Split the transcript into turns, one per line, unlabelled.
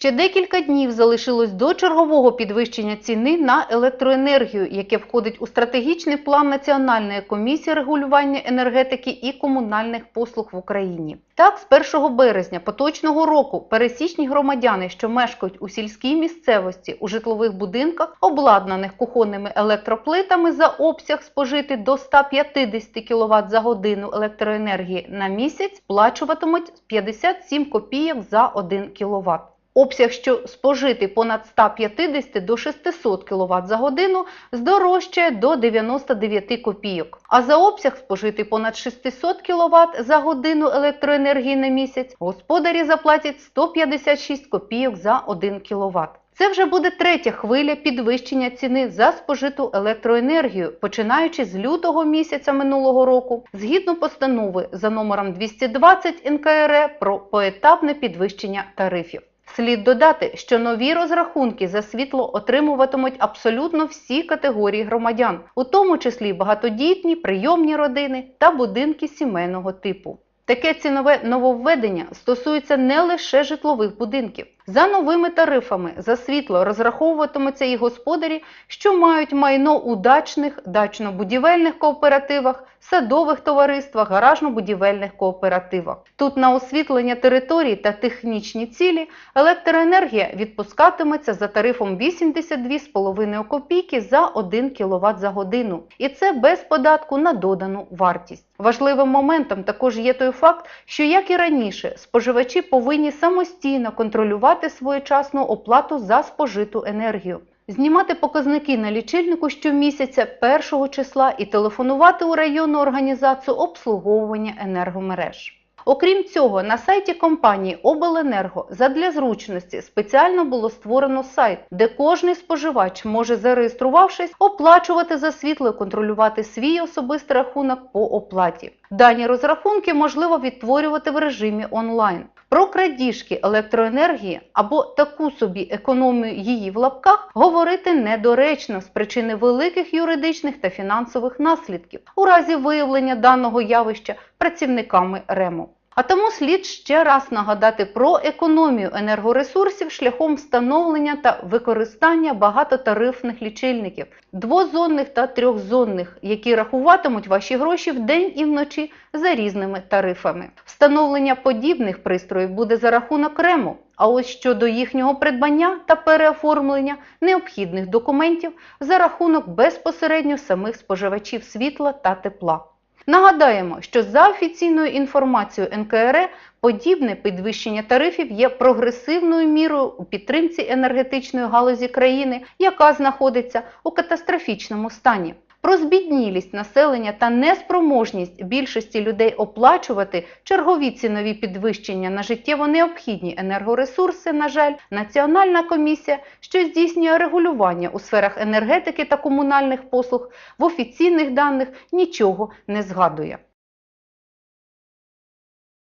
Ще декілька днів залишилось до чергового підвищення ціни на електроенергію, яке входить у стратегічний план Національної комісії регулювання енергетики і комунальних послуг в Україні. Так, з 1 березня поточного року пересічні громадяни, що мешкають у сільській місцевості у житлових будинках, обладнаних кухонними електроплитами за обсяг спожити до 150 кВт за годину електроенергії на місяць, сплачуватимуть 57 копійок за 1 кВт. Обсяг, що спожити понад 150 до 600 кВт за годину, здорожчає до 99 копійок. А за обсяг спожити понад 600 кВт за годину електроенергії на місяць, господарі заплатять 156 копійок за 1 кВт. Це вже буде третя хвиля підвищення ціни за спожиту електроенергію, починаючи з лютого місяця минулого року, згідно постанови за номером 220 НКРЕ про поетапне підвищення тарифів. Слід додати, що нові розрахунки за світло отримуватимуть абсолютно всі категорії громадян, у тому числі багатодітні, прийомні родини та будинки сімейного типу. Таке цінове нововведення стосується не лише житлових будинків. За новими тарифами за світло розраховуватимуться і господарі, що мають майно у дачних, дачно-будівельних кооперативах, садових товариствах, гаражно-будівельних кооперативах. Тут на освітлення територій та технічні цілі електроенергія відпускатиметься за тарифом 82,5 копійки за 1 кВт за годину. І це без податку на додану вартість. Важливим моментом також є той факт, що як і раніше, споживачі повинні самостійно контролювати своєчасну оплату за спожиту енергію. Знімати показники на лічильнику щомісяця першого числа і телефонувати у районну організацію обслуговування енергомереж. Окрім цього, на сайті компанії Обленерго задля зручності спеціально було створено сайт, де кожний споживач може, зареєструвавшись, оплачувати за світло і контролювати свій особистий рахунок по оплаті. Дані розрахунки можливо відтворювати в режимі онлайн. Про крадіжки електроенергії або таку собі економію її в лапках говорити недоречно з причини великих юридичних та фінансових наслідків у разі виявлення даного явища працівниками РЕМО. А тому слід ще раз нагадати про економію енергоресурсів шляхом встановлення та використання багатотарифних лічильників, двозонних та трьохзонних, які рахуватимуть ваші гроші вдень і вночі за різними тарифами. Встановлення подібних пристроїв буде за рахунок РЕМО. А ось щодо їхнього придбання та переоформлення необхідних документів за рахунок безпосередньо самих споживачів світла та тепла. Нагадаємо, що за офіційною інформацією НКРЕ подібне підвищення тарифів є прогресивною мірою у підтримці енергетичної галузі країни, яка знаходиться у катастрофічному стані. Про збіднілість населення та неспроможність більшості людей оплачувати чергові цінові підвищення на життєво необхідні енергоресурси, на жаль, Національна комісія, що здійснює регулювання у сферах енергетики та комунальних послуг, в офіційних даних нічого не згадує.